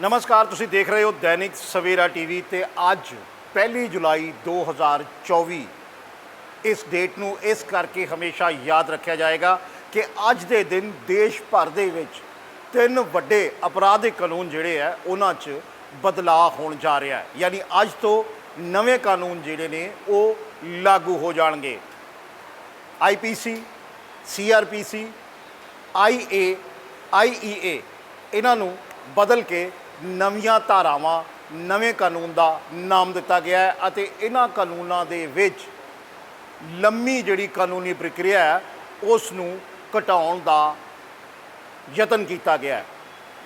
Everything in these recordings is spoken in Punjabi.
ਨਮਸਕਾਰ, ਤੁਸੀਂ ਦੇਖ ਰਹੇ ਹੋ ਦੈਨਿਕ ਸਵੇਰਾ ਟੀਵੀ ਤੇ ਅੱਜ 1 ਜੁਲਾਈ 2024 ਇਸ ਡੇਟ ਨੂੰ ਇਸ ਕਰਕੇ ਹਮੇਸ਼ਾ ਯਾਦ ਰੱਖਿਆ ਜਾਏਗਾ ਕਿ ਅੱਜ ਦੇ ਦਿਨ ਦੇਸ਼ ਭਰ ਦੇ ਵਿੱਚ ਤਿੰਨ ਵੱਡੇ ਅਪਰਾਧਿਕ ਕਾਨੂੰਨ ਜਿਹੜੇ ਆ, ਉਹਨਾਂ 'ਚ ਬਦਲਾਅ ਹੋਣ ਜਾ ਰਿਹਾ ਹੈ। ਯਾਨੀ ਅੱਜ ਤੋਂ ਨਵੇਂ ਕਾਨੂੰਨ ਜਿਹੜੇ ਨੇ, ਉਹ ਲਾਗੂ ਹੋ ਜਾਣਗੇ। ਆਈਪੀਸੀ ਸੀਆਰਪੀਸੀ ਆਈਏ ਆਈਈਏ ਇਹਨਾਂ ਨੂੰ ਬਦਲ ਕੇ ਨਵੀਆਂ ਧਾਰਾਵਾਂ, ਨਵੇਂ ਕਾਨੂੰਨ ਦਾ ਨਾਮ ਦਿੱਤਾ ਗਿਆ ਹੈ ਅਤੇ ਇਹਨਾਂ ਕਾਨੂੰਨਾਂ ਦੇ ਵਿੱਚ ਲੰਮੀ ਜਿਹੜੀ ਕਾਨੂੰਨੀ ਪ੍ਰਕਿਰਿਆ ਹੈ ਉਸ ਨੂੰ ਘਟਾਉਣ ਦਾ ਯਤਨ ਕੀਤਾ ਗਿਆ ਹੈ।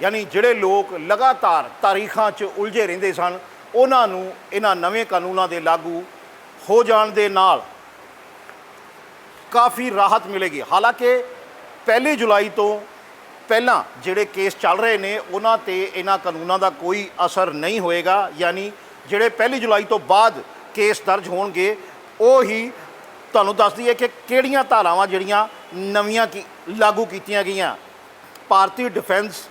ਯਾਨੀ ਜਿਹੜੇ ਲੋਕ ਲਗਾਤਾਰ ਤਾਰੀਖਾਂ 'ਚ ਉਲਝੇ ਰਹਿੰਦੇ ਸਨ, ਉਹਨਾਂ ਨੂੰ ਇਹਨਾਂ ਨਵੇਂ ਕਾਨੂੰਨਾਂ ਦੇ ਲਾਗੂ ਹੋ ਜਾਣ ਦੇ ਨਾਲ ਕਾਫੀ ਰਾਹਤ ਮਿਲੇਗੀ। ਹਾਲਾਂਕਿ 1 ਜੁਲਾਈ ਤੋਂ ਪਹਿਲਾਂ ਜਿਹੜੇ ਕੇਸ ਚੱਲ ਰਹੇ ਨੇ, ਉਹਨਾਂ ਤੇ ਇਹਨਾਂ ਕਾਨੂੰਨਾਂ ਦਾ ਕੋਈ ਅਸਰ ਨਹੀਂ ਹੋਏਗਾ। ਯਾਨੀ ਜਿਹੜੇ 1 ਜੁਲਾਈ ਤੋਂ ਬਾਅਦ ਕੇਸ ਦਰਜ ਹੋਣਗੇ, ਉਹ ਹੀ ਤੁਹਾਨੂੰ ਦੱਸ ਦਈਏ ਕਿ ਕਿਹੜੀਆਂ ਧਾਰਾਵਾਂ ਜਿਹੜੀਆਂ ਨਵੀਆਂ ਕੀ, ਲਾਗੂ ਕੀਤੀਆਂ ਗਈਆਂ। Bharatiya defence,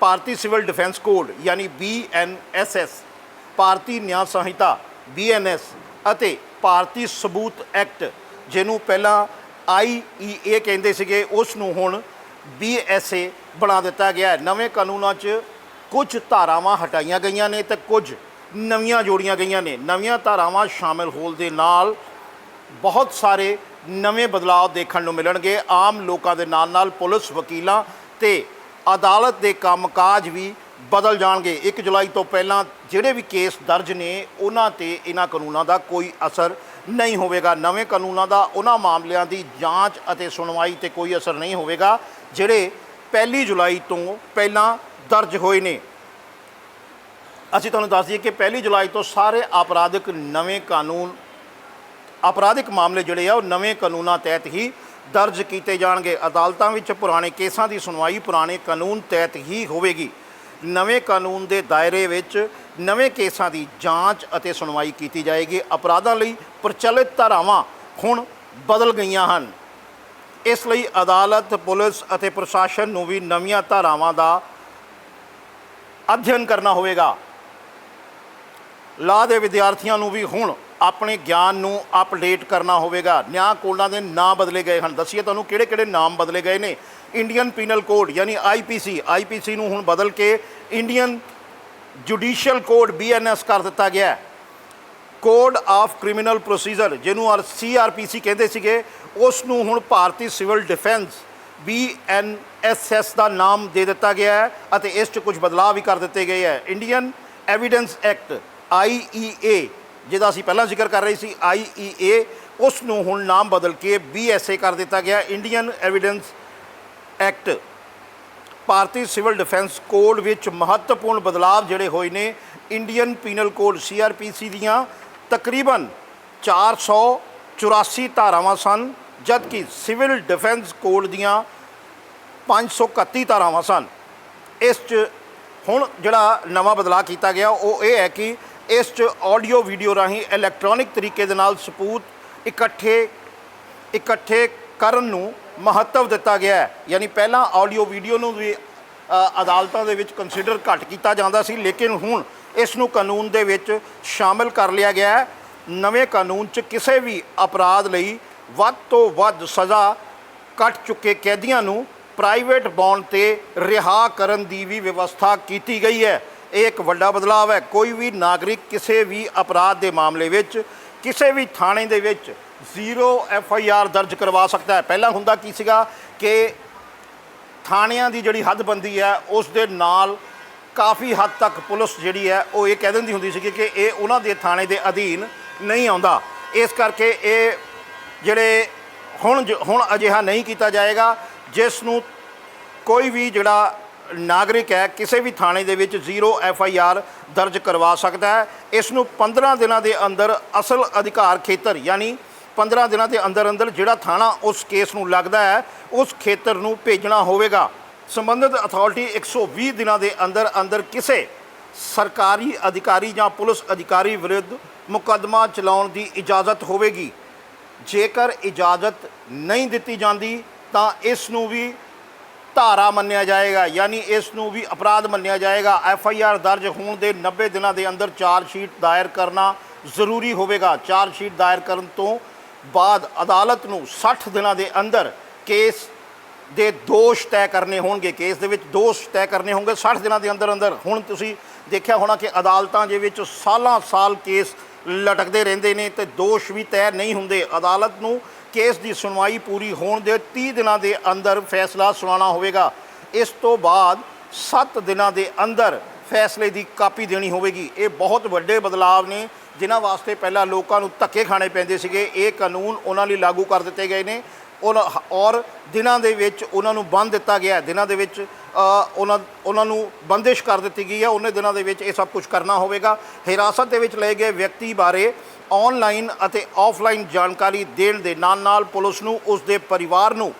Bharatiya civil defence code, ਯਾਨੀ BNSS ਭਾਰਤੀ ਨਿਆਂ ਸੰਹਿਤਾ BNS ਅਤੇ ਭਾਰਤੀ ਸਬੂਤ ਐਕਟ, ਜਿਹਨੂੰ ਪਹਿਲਾਂ IEA ਕਹਿੰਦੇ ਸੀਗੇ, ਉਸ ਨੂੰ ਹੁਣ BSA ਬਣਾ ਦਿੱਤਾ ਗਿਆ ਹੈ। ਨਵੇਂ ਕਾਨੂੰਨਾਂ 'ਚ ਕੁਝ ਧਾਰਾਵਾਂ ਹਟਾਈਆਂ ਗਈਆਂ ਨੇ ਤੇ ਕੁਝ ਨਵੀਆਂ ਜੋੜੀਆਂ ਗਈਆਂ ਨੇ। ਨਵੀਆਂ ਧਾਰਾਵਾਂ ਸ਼ਾਮਿਲ ਹੋਣ ਦੇ ਨਾਲ ਬਹੁਤ ਸਾਰੇ ਨਵੇਂ ਬਦਲਾਅ ਦੇਖਣ ਨੂੰ ਮਿਲਣਗੇ। ਆਮ ਲੋਕਾਂ ਦੇ ਨਾਲ ਨਾਲ ਪੁਲਿਸ ਵਕੀਲਾਂ ਤੇ ਅਦਾਲਤ ਦੇ ਕੰਮਕਾਜ ਵੀ ਬਦਲ ਜਾਣਗੇ। 1 ਜੁਲਾਈ ਤੋਂ ਪਹਿਲਾਂ ਜਿਹੜੇ ਵੀ ਕੇਸ ਦਰਜ ਨੇ, ਉਹਨਾਂ ਤੇ ਇਹਨਾਂ ਕਾਨੂੰਨਾਂ ਦਾ ਕੋਈ ਅਸਰ ਨਹੀਂ ਹੋਵੇਗਾ। ਨਵੇਂ ਕਾਨੂੰਨਾਂ ਦਾ ਉਹਨਾਂ ਮਾਮਲਿਆਂ ਦੀ ਜਾਂਚ ਅਤੇ ਸੁਣਵਾਈ ਤੇ ਕੋਈ ਅਸਰ ਨਹੀਂ ਹੋਵੇਗਾ। ਜਿਹੜੇ ਪਹਿਲੀ ਜੁਲਾਈ ਤੋਂ ਪਹਿਲਾਂ ਦਰਜ ਹੋਏ ਨੇ। ਅਸੀਂ ਤੁਹਾਨੂੰ ਦੱਸ ਦਈਏ ਕਿ ਪਹਿਲੀ ਜੁਲਾਈ ਤੋਂ ਸਾਰੇ ਅਪਰਾਧਿਕ ਨਵੇਂ ਕਾਨੂੰਨ, ਅਪਰਾਧਿਕ ਮਾਮਲੇ ਜਿਹੜੇ ਆ, ਉਹ ਨਵੇਂ ਕਾਨੂੰਨਾਂ ਤਹਿਤ ਹੀ ਦਰਜ ਕੀਤੇ ਜਾਣਗੇ। ਅਦਾਲਤਾਂ ਵਿੱਚ ਪੁਰਾਣੇ ਕੇਸਾਂ ਦੀ ਸੁਣਵਾਈ ਪੁਰਾਣੇ ਕਾਨੂੰਨ ਤਹਿਤ ਹੀ ਹੋਵੇਗੀ। ਨਵੇਂ ਕਾਨੂੰਨ ਦੇ ਦਾਇਰੇ ਵਿੱਚ ਨਵੇਂ ਕੇਸਾਂ ਦੀ ਜਾਂਚ ਅਤੇ ਸੁਣਵਾਈ ਕੀਤੀ ਜਾਏਗੀ। ਅਪਰਾਧਾਂ ਲਈ ਪ੍ਰਚਲਿਤ ਧਾਰਾਵਾਂ ਹੁਣ ਬਦਲ ਗਈਆਂ ਹਨ। ਇਸ ਲਈ ਅਦਾਲਤ, ਪੁਲਿਸ ਅਤੇ ਪ੍ਰਸ਼ਾਸਨ ਨੂੰ ਵੀ ਨਵੀਆਂ ਧਾਰਾਵਾਂ ਦਾ ਅਧਿਐਨ ਕਰਨਾ ਹੋਵੇਗਾ। ਲਾਅ ਦੇ ਵਿਦਿਆਰਥੀਆਂ ਨੂੰ ਵੀ ਹੁਣ ਆਪਣੇ ਗਿਆਨ ਨੂੰ ਅਪਡੇਟ ਕਰਨਾ ਹੋਵੇਗਾ। ਨਿਆਂ ਕੋਡਾਂ ਦੇ ਨਾਂ ਬਦਲੇ ਗਏ ਹਨ। ਦੱਸੀਏ ਤੁਹਾਨੂੰ ਕਿਹੜੇ ਕਿਹੜੇ ਨਾਮ ਬਦਲੇ ਗਏ ਨੇ। ਇੰਡੀਅਨ ਪੀਨਲ ਕੋਡ ਯਾਨੀ ਆਈਪੀਸੀ ਆਈਪੀਸੀ ਨੂੰ ਹੁਣ ਬਦਲ ਕੇ ਇੰਡੀਅਨ ਜੁਡੀਸ਼ੀਅਲ ਕੋਡ ਬੀਐਨਐਸ ਕਰ ਦਿੱਤਾ ਗਿਆ ਹੈ। ਕੋਡ ਆਫ ਕ੍ਰਿਮੀਨਲ ਪ੍ਰੋਸੀਜਰ, ਜਿਹਨੂੰ ਆਰ ਸੀਆਰਪੀਸੀ ਕਹਿੰਦੇ ਸੀਗੇ ਉਸ ਨੂੰ ਹੁਣ ਭਾਰਤੀ ਸਿਵਲ ਡਿਫੈਂਸ ਬੀਐਨਐਸਐਸ ਦਾ ਨਾਮ ਦੇ ਦਿੱਤਾ ਗਿਆ ਹੈ ਅਤੇ ਇਸ 'ਚ ਕੁਝ ਬਦਲਾਅ ਵੀ ਕਰ ਦਿੱਤੇ ਗਏ ਹੈ। ਇੰਡੀਅਨ ਐਵੀਡੈਂਸ ਐਕਟ ਆਈਈਏ ਜਿਹਦਾ ਅਸੀਂ ਪਹਿਲਾਂ ਜ਼ਿਕਰ ਕਰ ਰਹੇ ਸੀ ਆਈਈਏ ਉਸ ਨੂੰ ਹੁਣ ਨਾਮ ਬਦਲ ਕੇ ਬੀਐਸਏ ਕਰ ਦਿੱਤਾ ਗਿਆ Indian evidence act, Bharatiya civil defence code ਵਿੱਚ ਮਹੱਤਵਪੂਰਨ ਬਦਲਾਅ ਜਿਹੜੇ ਹੋਏ ਨੇ, ਇੰਡੀਅਨ ਪੀਨਲ ਕੋਡ ਸੀਆਰਪੀਸੀ ਦੀਆਂ ਤਕਰੀਬਨ 484 ਧਾਰਾਵਾਂ ਸਨ, ਜਦਕਿ ਸਿਵਲ ਡਿਫੈਂਸ ਕੋਡ ਦੀਆਂ 531 ਧਾਰਾਵਾਂ ਸਨ। ਇਸ 'ਚ ਹੁਣ ਜਿਹੜਾ ਨਵਾਂ ਬਦਲਾਅ ਕੀਤਾ ਗਿਆ, ਉਹ ਇਹ ਹੈ ਕਿ ਇਸ 'ਚ ਆਡੀਓ ਵੀਡੀਓ ਰਾਹੀਂ ਇਲੈਕਟ੍ਰੋਨਿਕ ਤਰੀਕੇ ਦੇ ਨਾਲ ਸਬੂਤ ਇਕੱਠੇ ਇਕੱਠੇ ਕਰਨ ਨੂੰ ਮਹੱਤਵ ਦਿੱਤਾ ਗਿਆ ਹੈ। ਯਾਨੀ ਪਹਿਲਾਂ ਆਡੀਓ ਵੀਡੀਓ ਨੂੰ ਵੀ ਅਦਾਲਤਾਂ ਦੇ ਵਿੱਚ ਕੰਸੀਡਰ ਘੱਟ ਕੀਤਾ ਜਾਂਦਾ ਸੀ, ਲੇਕਿਨ ਹੁਣ ਇਸ ਨੂੰ ਕਾਨੂੰਨ ਦੇ ਵਿੱਚ ਸ਼ਾਮਿਲ ਕਰ ਲਿਆ ਗਿਆ ਹੈ। ਨਵੇਂ ਕਾਨੂੰਨ 'ਚ ਕਿਸੇ ਵੀ ਅਪਰਾਧ ਲਈ ਵੱਧ ਤੋਂ ਵੱਧ ਸਜ਼ਾ ਕੱਟ ਚੁੱਕੇ ਕੈਦੀਆਂ ਨੂੰ ਪ੍ਰਾਈਵੇਟ ਬੌਂਡ ਤੇ ਰਿਹਾ ਕਰਨ ਦੀ ਵੀ ਵਿਵਸਥਾ ਕੀਤੀ ਗਈ ਹੈ। ਇਹ ਇੱਕ ਵੱਡਾ ਬਦਲਾਅ ਹੈ। ਕੋਈ ਵੀ ਨਾਗਰਿਕ ਕਿਸੇ ਵੀ ਅਪਰਾਧ ਦੇ ਮਾਮਲੇ ਵਿੱਚ ਕਿਸੇ ਵੀ ਥਾਣੇ ਦੇ ਵਿੱਚ ਜ਼ੀਰੋ ਐਫ ਆਈ ਆਰ ਦਰਜ ਕਰਵਾ ਸਕਦਾ ਹੈ। ਪਹਿਲਾਂ ਹੁੰਦਾ ਕੀ ਸੀਗਾ ਕਿ ਥਾਣਿਆਂ ਦੀ ਜਿਹੜੀ ਹੱਦਬੰਦੀ ਹੈ, ਉਸ ਦੇ ਨਾਲ ਕਾਫੀ ਹੱਦ ਤੱਕ ਪੁਲਿਸ ਜਿਹੜੀ ਹੈ, ਉਹ ਇਹ ਕਹਿ ਦਿੰਦੀ ਹੁੰਦੀ ਸੀ ਕਿ ਇਹ ਉਹਨਾਂ ਦੇ ਥਾਣੇ ਦੇ ਅਧੀਨ ਨਹੀਂ ਆਉਂਦਾ। ਇਸ ਕਰਕੇ ਇਹ ਜਿਹੜੇ ਹੁਣ ਜ- ਹੁਣ ਅਜਿਹਾ ਨਹੀਂ ਕੀਤਾ ਜਾਏਗਾ, ਜਿਸ ਨੂੰ ਕੋਈ ਵੀ ਜਿਹੜਾ ਨਾਗਰਿਕ ਹੈ, ਕਿਸੇ ਵੀ ਥਾਣੇ ਦੇ ਵਿੱਚ ਜ਼ੀਰੋ ਐਫ ਆਈ ਆਰ ਦਰਜ ਕਰਵਾ ਸਕਦਾ ਹੈ। ਇਸ ਨੂੰ 15 ਦਿਨਾਂ ਦੇ ਅੰਦਰ ਅਸਲ ਅਧਿਕਾਰ ਖੇਤਰ, ਯਾਨੀ 15 ਦਿਨਾਂ ਦੇ ਅੰਦਰ ਅੰਦਰ ਜਿਹੜਾ ਥਾਣਾ ਉਸ ਕੇਸ ਨੂੰ ਲੱਗਦਾ ਹੈ, ਉਸ ਖੇਤਰ ਨੂੰ ਭੇਜਣਾ ਹੋਵੇਗਾ। ਸੰਬੰਧਿਤ ਅਥਾਰਟੀ 120 ਦਿਨਾਂ ਦੇ ਅੰਦਰ ਅੰਦਰ ਕਿਸੇ ਸਰਕਾਰੀ ਅਧਿਕਾਰੀ ਜਾਂ ਪੁਲਿਸ ਅਧਿਕਾਰੀ ਵਿਰੁੱਧ ਮੁਕੱਦਮਾ ਚਲਾਉਣ ਦੀ ਇਜਾਜ਼ਤ ਹੋਵੇਗੀ। ਜੇਕਰ ਇਜਾਜ਼ਤ ਨਹੀਂ ਦਿੱਤੀ ਜਾਂਦੀ, ਤਾਂ ਇਸ ਨੂੰ ਵੀ ਧਾਰਾ ਮੰਨਿਆ ਜਾਏਗਾ, ਯਾਨੀ ਇਸ ਨੂੰ ਵੀ ਅਪਰਾਧ ਮੰਨਿਆ ਜਾਏਗਾ। ਐਫ ਆਈ ਆਰ ਦਰਜ ਹੋਣ ਦੇ 90 ਦਿਨਾਂ ਦੇ ਅੰਦਰ ਚਾਰਜ ਸ਼ੀਟ ਦਾਇਰ ਕਰਨਾ ਜ਼ਰੂਰੀ ਹੋਵੇਗਾ। ਚਾਰਜ ਸ਼ੀਟ ਦਾਇਰ ਕਰਨ ਤੋਂ ਬਾਅਦ ਅਦਾਲਤ ਨੂੰ 60 ਦਿਨਾਂ ਦੇ ਅੰਦਰ ਕੇਸ ਦੇ ਦੋਸ਼ ਤੈਅ ਕਰਨੇ ਹੋਣਗੇ, ਕੇਸ ਦੇ ਵਿੱਚ ਦੋਸ਼ ਤੈਅ ਕਰਨੇ ਹੋਣਗੇ 60 ਦਿਨਾਂ ਦੇ ਅੰਦਰ ਅੰਦਰ। ਹੁਣ ਤੁਸੀਂ ਦੇਖਿਆ ਹੋਣਾ ਕਿ ਅਦਾਲਤਾਂ ਦੇ ਵਿੱਚ ਸਾਲਾਂ ਸਾਲ ਕੇਸ ਲਟਕਦੇ ਰਹਿੰਦੇ ਨੇ ਤੇ ਦੋਸ਼ ਵੀ ਤੈਅ ਨਹੀਂ ਹੁੰਦੇ। ਅਦਾਲਤ ਨੂੰ ਕੇਸ ਦੀ ਸੁਣਵਾਈ ਪੂਰੀ ਹੋਣ ਦੇ 30 ਦਿਨਾਂ ਦੇ ਅੰਦਰ ਫੈਸਲਾ ਸੁਣਾਉਣਾ ਹੋਵੇਗਾ। ਇਸ ਤੋਂ ਬਾਅਦ 7 ਦਿਨਾਂ ਦੇ ਅੰਦਰ ਫੈਸਲੇ ਦੀ ਕਾਪੀ ਦੇਣੀ ਹੋਵੇਗੀ। ਇਹ ਬਹੁਤ ਵੱਡੇ ਬਦਲਾਅ ਨੇ, ਜਿਨ੍ਹਾਂ ਵਾਸਤੇ ਪਹਿਲਾਂ ਲੋਕਾਂ ਨੂੰ ਧੱਕੇ ਖਾਣੇ ਪੈਂਦੇ ਸੀਗੇ। ਇਹ ਕਾਨੂੰਨ ਉਹਨਾਂ ਲਈ ਲਾਗੂ ਕਰ ਦਿੱਤੇ ਗਏ ਨੇ। ਉਹਨਾਂ ਔਰ ਦਿਨਾਂ ਦੇ ਵਿੱਚ ਉਹਨਾਂ ਨੂੰ ਬੰਨ ਦਿੱਤਾ ਗਿਆ ਹੈ। ਦਿਨਾਂ ਦੇ ਵਿੱਚ ਉਹਨਾਂ ਉਹਨਾਂ ਨੂੰ ਬੰਦਿਸ਼ ਕਰ ਦਿੱਤੀ ਗਈ ਹੈ। ਉਹਨੇ ਦਿਨਾਂ ਦੇ ਵਿੱਚ ਇਹ ਸਭ ਕੁਝ ਕਰਨਾ ਹੋਵੇਗਾ। ਹਿਰਾਸਤ ਦੇ ਵਿੱਚ ਲਏ ਗਏ ਵਿਅਕਤੀ ਬਾਰੇ ਆਨਲਾਈਨ ਅਤੇ ਆਫਲਾਈਨ ਜਾਣਕਾਰੀ ਦੇਣ ਦੇ ਨਾਲ ਨਾਲ ਪੁਲਿਸ ਨੂੰ ਉਸ ਦੇ ਪਰਿਵਾਰ ਨੂੰ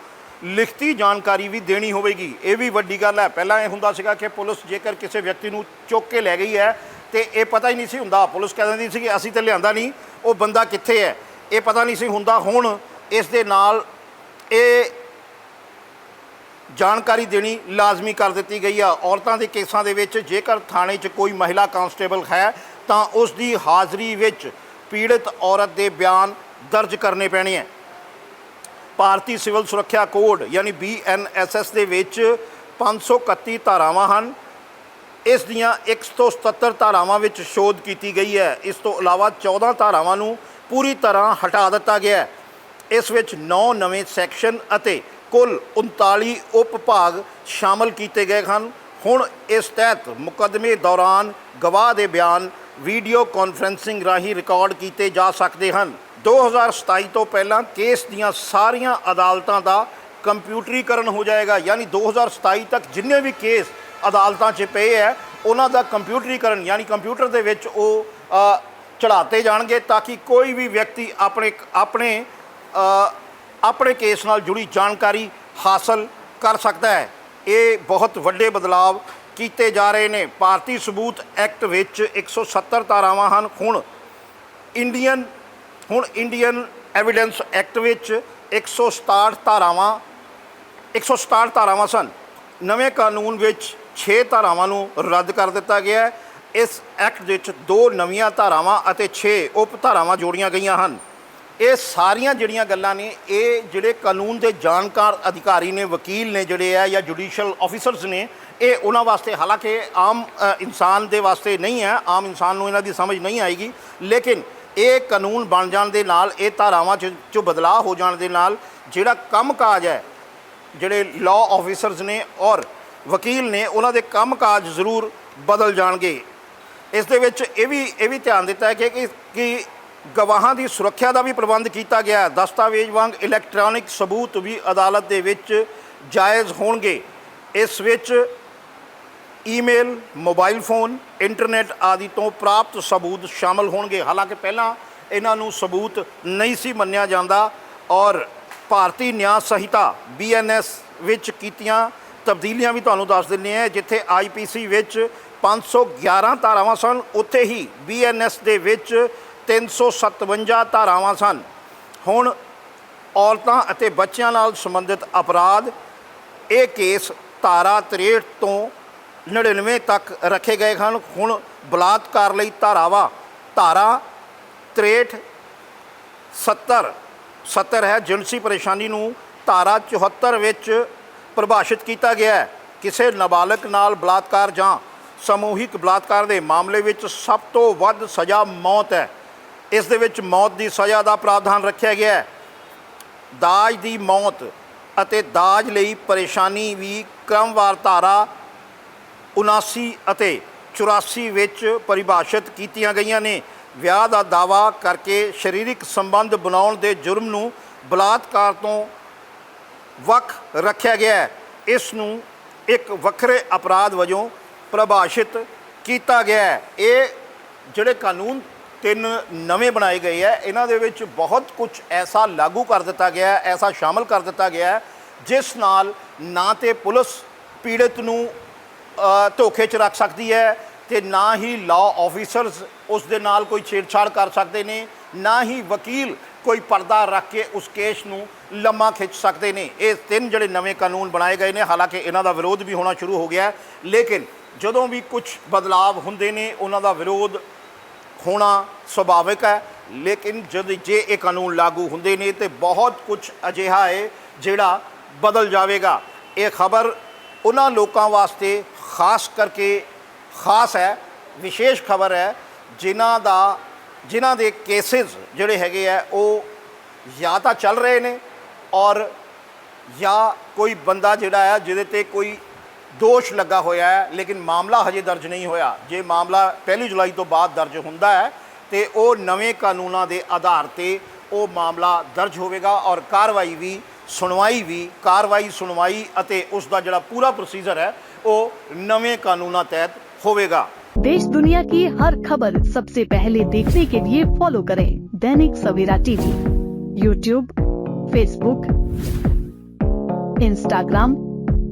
ਲਿਖਤੀ ਜਾਣਕਾਰੀ ਵੀ ਦੇਣੀ ਹੋਵੇਗੀ। ਇਹ ਵੀ ਵੱਡੀ ਗੱਲ ਹੈ। ਪਹਿਲਾਂ ਇਹ ਹੁੰਦਾ ਸੀਗਾ ਕਿ ਪੁਲਿਸ ਜੇਕਰ ਕਿਸੇ ਵਿਅਕਤੀ ਨੂੰ ਚੁੱਕ ਕੇ ਲੈ ਗਈ ਹੈ, ਤੇ ਇਹ ਪਤਾ ਹੀ ਨਹੀਂ ਸੀ ਹੁੰਦਾ। ਪੁਲਿਸ ਕਹਿ ਦਿੰਦੀ ਸੀ ਕਿ ਅਸੀਂ ਤੇ ਲਿਆਂਦਾ ਨਹੀਂ, ਉਹ ਬੰਦਾ ਕਿੱਥੇ ਹੈ? ਇਹ ਪਤਾ ਨਹੀਂ ਸੀ ਹੁੰਦਾ। ਹੁਣ ਇਸ ਦੇ ਨਾਲ ਇਹ ਜਾਣਕਾਰੀ ਦੇਣੀ ਲਾਜ਼ਮੀ ਕਰ ਦਿੱਤੀ ਗਈ ਆ। ਔਰਤਾਂ ਦੇ ਕੇਸਾਂ ਦੇ ਵਿੱਚ ਜੇਕਰ ਥਾਣੇ 'ਚ ਕੋਈ ਮਹਿਲਾ ਕਾਂਸਟੇਬਲ ਹੈ, ਤਾਂ ਉਸ ਦੀ ਹਾਜ਼ਰੀ ਵਿੱਚ ਪੀੜਤ ਔਰਤ ਦੇ ਬਿਆਨ ਦਰਜ ਕਰਨੇ ਪੈਣੇ ਹੈ ਭਾਰਤੀ ਸਿਵਲ ਸੁਰੱਖਿਆ ਕੋਡ, ਯਾਨੀ ਬੀਐਨਐਸਐਸ ਦੇ ਵਿੱਚ 531 ਧਾਰਾਵਾਂ ਹਨ। ਇਸ ਦੀਆਂ 177 ਧਾਰਾਵਾਂ ਵਿੱਚ ਸ਼ੋਧ ਕੀਤੀ ਗਈ ਹੈ। ਇਸ ਤੋਂ ਇਲਾਵਾ 14 ਧਾਰਾਵਾਂ ਨੂੰ ਪੂਰੀ ਤਰ੍ਹਾਂ ਹਟਾ ਦਿੱਤਾ ਗਿਆ ਹੈ। ਇਸ ਵਿੱਚ 9 ਨਵੇਂ ਸੈਕਸ਼ਨ ਅਤੇ ਕੁੱਲ 39 ਉਪ ਭਾਗ ਸ਼ਾਮਲ ਕੀਤੇ ਗਏ ਹਨ। ਹੁਣ ਇਸ ਤਹਿਤ ਮੁਕੱਦਮੇ ਦੌਰਾਨ ਗਵਾਹ ਦੇ ਬਿਆਨ ਵੀਡੀਓ ਕਾਨਫਰੈਂਸਿੰਗ ਰਾਹੀਂ ਰਿਕਾਰਡ ਕੀਤੇ ਜਾ ਸਕਦੇ ਹਨ। 2027 ਤੋਂ ਪਹਿਲਾਂ ਕੇਸ ਦੀਆਂ ਸਾਰੀਆਂ ਅਦਾਲਤਾਂ ਦਾ ਕੰਪਿਊਟਰੀਕਰਨ ਹੋ ਜਾਏਗਾ। ਯਾਨੀ 2027 ਤੱਕ ਜਿੰਨੇ ਵੀ ਕੇਸ ਅਦਾਲਤਾਂ 'ਚ ਪਏ ਹੈ ਉਹਨਾਂ ਦਾ ਕੰਪਿਊਟਰੀਕਰਨ ਯਾਨੀ ਕੰਪਿਊਟਰ ਦੇ ਵਿੱਚ ਉਹ ਅ, ਚੜਾਤੇ ਜਾਣਗੇ ਤਾਂ ਕਿ ਕੋਈ ਵੀ ਵਿਅਕਤੀ ਆਪਣੇ ਆਪਣੇ ਆਪਣੇ ਕੇਸ ਨਾਲ ਜੁੜੀ ਜਾਣਕਾਰੀ ਹਾਸਲ ਕਰ ਸਕਦਾ ਹੈ। ਇਹ ਬਹੁਤ ਵੱਡੇ ਬਦਲਾਵ ਕੀਤੇ ਜਾ ਰਹੇ ਨੇ। ਭਾਰਤੀ ਸਬੂਤ ਐਕਟ ਵਿੱਚ 170 ਧਾਰਾਵਾਂ ਹਨ। ਹੁਣ ਇੰਡੀਅਨ ਹੁਣ ਇੰਡੀਅਨ ਐਵੀਡੈਂਸ ਐਕਟ ਵਿੱਚ 167 ਧਾਰਾਵਾਂ 167 ਧਾਰਾਵਾਂ ਸਨ। ਨਵੇਂ ਕਾਨੂੰਨ ਵਿੱਚ 6 ਧਾਰਾਵਾਂ ਨੂੰ ਰੱਦ ਕਰ ਦਿੱਤਾ ਗਿਆ ਹੈ। ਇਸ ਐਕਟ ਵਿੱਚ ਦੋ ਨਵੀਆਂ ਧਾਰਾਵਾਂ ਅਤੇ 6 ਉਪ ਧਾਰਾਵਾਂ ਜੋੜੀਆਂ ਗਈਆਂ ਹਨ। ਇਹ ਸਾਰੀਆਂ ਜਿਹੜੀਆਂ ਗੱਲਾਂ ਨੇ, ਇਹ ਜਿਹੜੇ ਕਾਨੂੰਨ ਦੇ ਜਾਣਕਾਰ ਅਧਿਕਾਰੀ ਨੇ, ਵਕੀਲ ਨੇ ਜਿਹੜੇ ਆ ਜਾਂ ਜੁਡੀਸ਼ੀਅਲ ਆਫੀਸਰਸ ਨੇ, ਇਹ ਉਹਨਾਂ ਵਾਸਤੇ ਹਾਲਾਂਕਿ ਆਮ ਇਨਸਾਨ ਦੇ ਵਾਸਤੇ ਨਹੀਂ ਹੈ, ਆਮ ਇਨਸਾਨ ਨੂੰ ਇਹਨਾਂ ਦੀ ਸਮਝ ਨਹੀਂ ਆਏਗੀ, ਲੇਕਿਨ ਇਹ ਕਾਨੂੰਨ ਬਣ ਜਾਣ ਦੇ ਨਾਲ, ਇਹ ਧਾਰਾਵਾਂ 'ਚ 'ਚ ਬਦਲਾਅ ਹੋ ਜਾਣ ਦੇ ਨਾਲ, ਜਿਹੜਾ ਕੰਮਕਾਜ ਹੈ, ਜਿਹੜੇ ਲਾਅ ਆਫੀਸਰਸ ਨੇ ਔਰ ਵਕੀਲ ਨੇ, ਉਹਨਾਂ ਦੇ ਕੰਮਕਾਜ ਜ਼ਰੂਰ ਬਦਲ ਜਾਣਗੇ। ਇਸ ਦੇ ਵਿੱਚ ਇਹ ਵੀ ਇਹ ਵੀ ਧਿਆਨ ਦਿੱਤਾ ਹੈ ਕਿ- ਕਿ ਗਵਾਹਾਂ ਦੀ ਸੁਰੱਖਿਆ ਦਾ ਵੀ ਪ੍ਰਬੰਧ ਕੀਤਾ ਗਿਆ ਹੈ। ਦਸਤਾਵੇਜ਼ ਵਾਂਗ ਇਲੈਕਟ੍ਰੋਨਿਕ ਸਬੂਤ ਵੀ ਅਦਾਲਤ ਦੇ ਵਿੱਚ ਜਾਇਜ਼ ਹੋਣਗੇ। ਇਸ ਵਿੱਚ ਈਮੇਲ, ਮੋਬਾਈਲ ਫੋਨ, ਇੰਟਰਨੈਟ ਆਦਿ ਤੋਂ ਪ੍ਰਾਪਤ ਸਬੂਤ ਸ਼ਾਮਲ ਹੋਣਗੇ। ਹਾਲਾਂਕਿ ਪਹਿਲਾਂ ਇਹਨਾਂ ਨੂੰ ਸਬੂਤ ਨਹੀਂ ਸੀ ਮੰਨਿਆ ਜਾਂਦਾ ਔਰ ਭਾਰਤੀ ਨਿਆਂ ਸੰਹਿਤਾ ਬੀਐਨਐਸ ਵਿੱਚ ਕੀਤੀਆਂ ਤਬਦੀਲੀਆਂ ਵੀ ਤੁਹਾਨੂੰ ਦੱਸ ਦਿੰਦੇ ਆ ਜਿੱਥੇ ਆਈਪੀਸੀ ਵਿੱਚ 511 ਧਾਰਾਵਾਂ ਸਨ, ਉੱਥੇ ਹੀ ਬੀਐਨਐਸ ਦੇ ਵਿੱਚ 357 ਧਾਰਾਵਾਂ ਸਨ। ਹੁਣ ਔਰਤਾਂ ਅਤੇ ਬੱਚਿਆਂ ਨਾਲ ਸੰਬੰਧਿਤ ਅਪਰਾਧ ਇਹ ਕੇਸ ਧਾਰਾ 63 ਤੋਂ 99 ਤੱਕ ਰੱਖੇ ਗਏ ਹਨ। ਹੁਣ ਬਲਾਤਕਾਰ ਲਈ ਧਾਰਾਵਾਂ ਧਾਰਾ 63 70 70 ਹੈ, ਜਿਨਸੀ ਪਰੇਸ਼ਾਨੀ ਨੂੰ ਧਾਰਾ 74 ਵਿੱਚ ਪਰਿਭਾਸ਼ਿਤ ਕੀਤਾ ਗਿਆ ਹੈ। ਕਿਸੇ ਨਾਬਾਲਗ ਨਾਲ ਬਲਾਤਕਾਰ ਜਾਂ ਸਮੂਹਿਕ ਬਲਾਤਕਾਰ ਦੇ ਮਾਮਲੇ ਵਿੱਚ ਸਭ ਤੋਂ ਵੱਧ ਸਜ਼ਾ ਮੌਤ ਹੈ। ਇਸ ਦੇ ਵਿੱਚ ਮੌਤ ਦੀ ਸਜ਼ਾ ਦਾ ਪ੍ਰਾਵਧਾਨ ਰੱਖਿਆ ਗਿਆ ਹੈ। ਦਾਜ ਦੀ ਮੌਤ ਅਤੇ ਦਾਜ ਲਈ ਪਰੇਸ਼ਾਨੀ ਵੀ ਕ੍ਰਮਵਾਰ ਧਾਰਾ 79 ਅਤੇ 84 ਵਿੱਚ ਪਰਿਭਾਸ਼ਿਤ ਕੀਤੀਆਂ ਗਈਆਂ ਨੇ। ਵਿਆਹ ਦਾ ਦਾਵਾ ਕਰਕੇ ਸਰੀਰਕ ਸੰਬੰਧ ਬਣਾਉਣ ਦੇ ਜੁਰਮ ਨੂੰ ਬਲਾਤਕਾਰ ਤੋਂ ਵੱਖ ਰੱਖਿਆ ਗਿਆ ਹੈ। ਇਸ ਨੂੰ ਇੱਕ ਵੱਖਰੇ ਅਪਰਾਧ ਵਜੋਂ ਪਰਿਭਾਸ਼ਿਤ ਕੀਤਾ ਗਿਆ ਹੈ। ਇਹ ਜਿਹੜੇ ਕਾਨੂੰਨ ਤਿੰਨ ਨਵੇਂ ਬਣਾਏ ਗਏ ਹੈ ਇਹਨਾਂ ਦੇ ਵਿੱਚ ਬਹੁਤ ਕੁਝ ਐਸਾ ਲਾਗੂ ਕਰ ਦਿੱਤਾ ਗਿਆ ਐਸਾ ਸ਼ਾਮਲ ਕਰ ਦਿੱਤਾ ਗਿਆ ਜਿਸ ਨਾਲ ਨਾ ਤੇ ਪੁਲਿਸ ਪੀੜਤ ਨੂੰ ਧੋਖੇ 'ਚ ਰੱਖ ਸਕਦੀ ਹੈ ਤੇ ਨਾ ਹੀ ਲਾਅ ਆਫੀਸਰਸ ਉਸ ਦੇ ਨਾਲ ਕੋਈ ਛੇੜਛਾੜ ਕਰ ਸਕਦੇ ਨੇ, ਨਾ ਹੀ ਵਕੀਲ ਕੋਈ ਪਰਦਾ ਰੱਖ ਕੇ ਉਸ ਕੇਸ ਨੂੰ ਲੰਮਾ ਖਿੱਚ ਸਕਦੇ ਨੇ। ਇਹ ਤਿੰਨ ਜਿਹੜੇ ਨਵੇਂ ਕਾਨੂੰਨ ਬਣਾਏ ਗਏ ਨੇ, ਹਾਲਾਂਕਿ ਇਹਨਾਂ ਦਾ ਵਿਰੋਧ ਵੀ ਹੋਣਾ ਸ਼ੁਰੂ ਹੋ ਗਿਆ ਲੇਕਿਨ ਜਦੋਂ ਵੀ ਕੁਝ ਬਦਲਾਵ ਹੁੰਦੇ ਨੇ, ਉਹਨਾਂ ਦਾ ਵਿਰੋਧ ਹੋਣਾ ਸੁਭਾਵਿਕ ਹੈ, ਲੇਕਿਨ ਜਦ ਜੇ ਇਹ ਕਾਨੂੰਨ ਲਾਗੂ ਹੁੰਦੇ ਨੇ ਤੇ ਬਹੁਤ ਕੁਝ ਅਜਿਹਾ ਹੈ ਜਿਹੜਾ ਬਦਲ ਜਾਵੇਗਾ। ਇਹ ਖਬਰ ਉਹਨਾਂ ਲੋਕਾਂ ਵਾਸਤੇ ਖਾਸ ਕਰਕੇ ਖਾਸ ਹੈ, ਵਿਸ਼ੇਸ਼ ਖਬਰ ਹੈ, ਜਿਨ੍ਹਾਂ ਦਾ, ਜਿਨ੍ਹਾਂ ਦੇ ਕੇਸਿਸ ਜਿਹੜੇ ਹੈਗੇ ਆ, ਉਹ ਜਾਂ ਤਾਂ ਚੱਲ ਰਹੇ ਨੇ ਔਰ ਜਾਂ ਕੋਈ ਬੰਦਾ ਜਿਹੜਾ ਹੈ ਜਿਹਦੇ ਤੇ ਕੋਈ ਦੋਸ਼ ਲੱਗਾ ਹੋਇਆ ਹੈ ਲੇਕਿਨ ਮਾਮਲਾ ਹਜੇ ਦਰਜ ਨਹੀਂ ਹੋਇਆ ਜੇ ਮਾਮਲਾ ਪਹਿਲੀ ਜੁਲਾਈ ਤੋਂ ਬਾਅਦ ਦਰਜ ਹੁੰਦਾ ਹੈ ਤੇ ਉਹ ਨਵੇਂ ਕਾਨੂੰਨਾਂ ਦੇ ਆਧਾਰ ਤੇ ਉਹ ਮਾਮਲਾ ਦਰਜ ਹੋਵੇਗਾ ਔਰ ਕਾਰਵਾਈ ਵੀ ਸੁਣਵਾਈ ਵੀ ਕਾਰਵਾਈ ਸੁਣਵਾਈ ਅਤੇ ਉਸ ਦਾ ਜਿਹੜਾ ਪੂਰਾ ਪ੍ਰੋਸੀਜਰ ਹੈ ਉਹ ਨਵੇਂ ਕਾਨੂੰਨਾਂ ਤਹਿਤ ਹੋਵੇਗਾ देश दुनिया की हर खबर सबसे पहले देखने के लिए फॉलो करें Dainik Savera TV YouTube Facebook Instagram